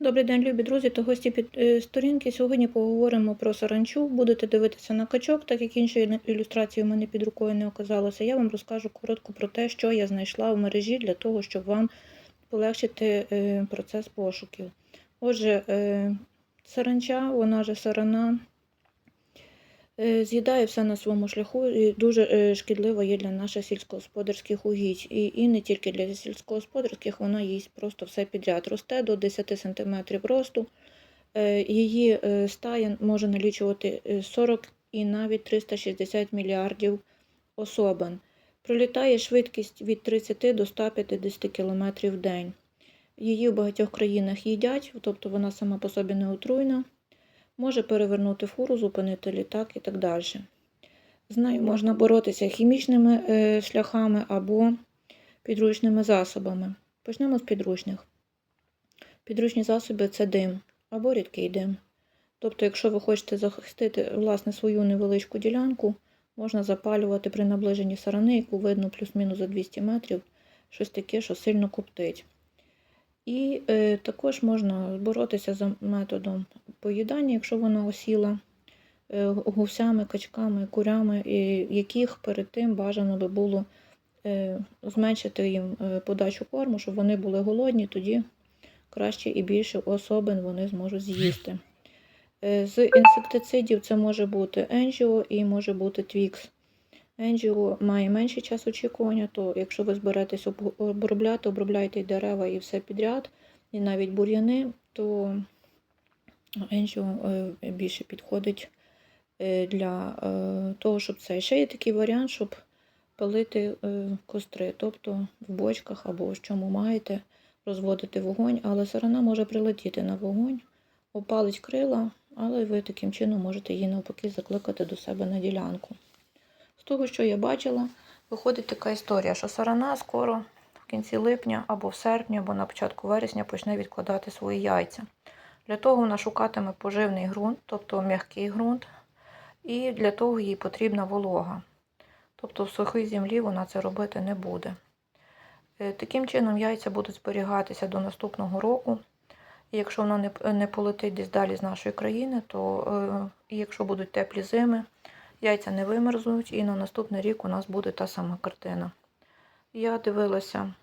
Добрий день, любі друзі та гості під е, сторінки. Сьогодні поговоримо про саранчу. Будете дивитися на качок, так як іншої ілюстрації у мене під рукою не оказалося. Я вам розкажу коротко про те, що я знайшла в мережі для того, щоб вам полегшити е, процес пошуків. Отже, е, саранча, вона же сарана, з'їдає все на своєму шляху і дуже е, шкідлива є для наших сільськогосподарських угідь. І, і не тільки для сільськогосподарських, вона їсть просто все підряд. Росте до 10 см росту. Е, Її е, стая може налічувати е, 40 і навіть 360 мільярдів особин. Пролітає швидкість від 30 до 150 км в день. Її в багатьох країнах їдять, тобто вона сама по собі не отруйна. Може перевернути фуру, зупинити літак і так далі. З нею можна боротися хімічними е, шляхами або підручними засобами. Почнемо з підручних. Підручні засоби це дим або рідкий дим. Тобто, якщо ви хочете захистити власне свою невеличку ділянку, можна запалювати при наближенні сарани, яку видно плюс-мінус за 200 метрів, щось таке, що сильно коптить. І е, також можна боротися за методом поїдання, якщо вона осіла е, гусями, качками, курями, і яких перед тим бажано би було е, зменшити їм е, подачу корму, щоб вони були голодні, тоді краще і більше особин вони зможуть з'їсти. Е, З інсектицидів це може бути енжіо і може бути твікс. Енжіо має менший час очікування, то якщо ви зберетесь обробляти, обробляйте і дерева і все підряд, і навіть бур'яни, то енжіо е, більше підходить е, для е, того, щоб це. Ще є такий варіант, щоб палити костри, тобто в бочках або в чому маєте розводити вогонь, але сарана може прилетіти на вогонь, опалить крила, але ви таким чином можете її навпаки закликати до себе на ділянку. Того, що я бачила, виходить така історія, що сарана скоро в кінці липня або в серпні, або на початку вересня почне відкладати свої яйця. Для того вона шукатиме поживний ґрунт, тобто м'який ґрунт, і для того їй потрібна волога. Тобто в сухій землі вона це робити не буде. Е, Таким чином яйця будуть зберігатися до наступного року. І якщо вона не, не полетить десь далі з нашої країни, то е, і якщо будуть теплі зими, яйця не вимерзнуть, і на наступний рік у нас буде та сама картина. Я дивилася,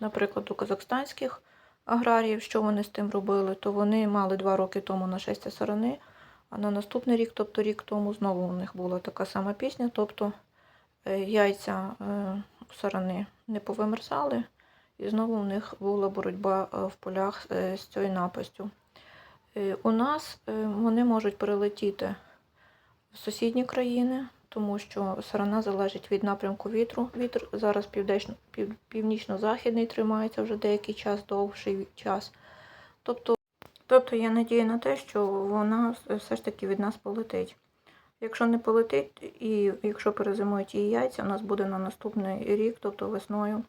наприклад, у казахстанських аграріїв, що вони з тим робили, то вони мали два роки тому нашестя сарани, а на наступний рік, тобто рік тому, знову у них була така сама пісня, тобто е, яйця е, сарани не повимерзали, і знову у них була боротьба е, в полях з цією напастю. У нас вони можуть перелетіти в сусідні країни, тому що сарана залежить від напрямку вітру. Вітер зараз пів, північно-західний тримається вже деякий час, довший час. Тобто, тобто є надія на те, що вона все ж таки від нас полетить. Якщо не полетить, і якщо перезимують її яйця, у нас буде на наступний рік, тобто весною,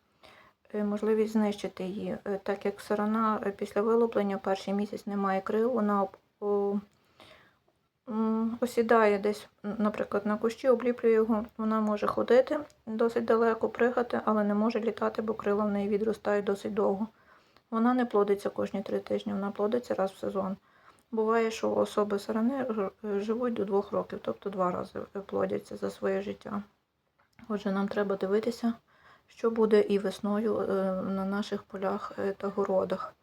е, можливість знищити її. Е, Так як сарана е, після вилуплення перший місяць не має крил, вона осідає десь, наприклад, на кущі, обліплює його. Вона може ходити досить далеко, пригати, але не може літати, бо крила в неї відростають досить довго. Вона не плодиться кожні три тижні, вона плодиться раз в сезон. Буває, що особи сарани живуть до двох років, тобто два рази плодяться за своє життя. Отже, нам треба дивитися, що буде і весною е, на наших полях е, та городах.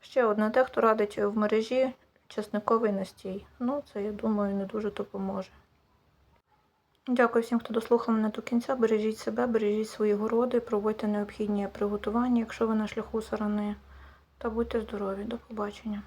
Ще одне те, хто радить в мережі чесниковий настій. Ну, це, я думаю, не дуже допоможе. Дякую всім, хто дослухав мене до кінця. Бережіть себе, бережіть свої городи, проводьте необхідні приготування, якщо ви на шляху сарани. Та будьте здорові. До побачення.